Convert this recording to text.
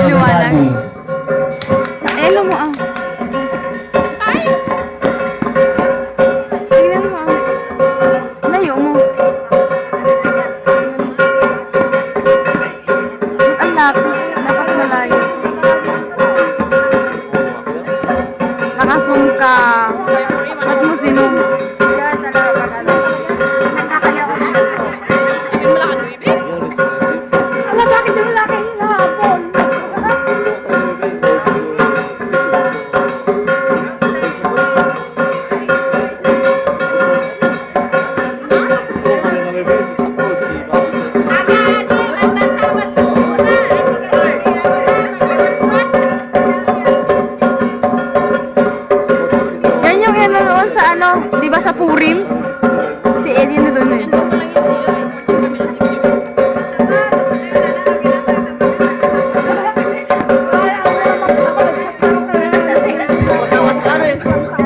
Liwanag. Elo mo ah. Tingnan mo ah. Layo mo. Ang lapit. Dapat malayo. Naka-zoom ka. ano, di ba sa Purim?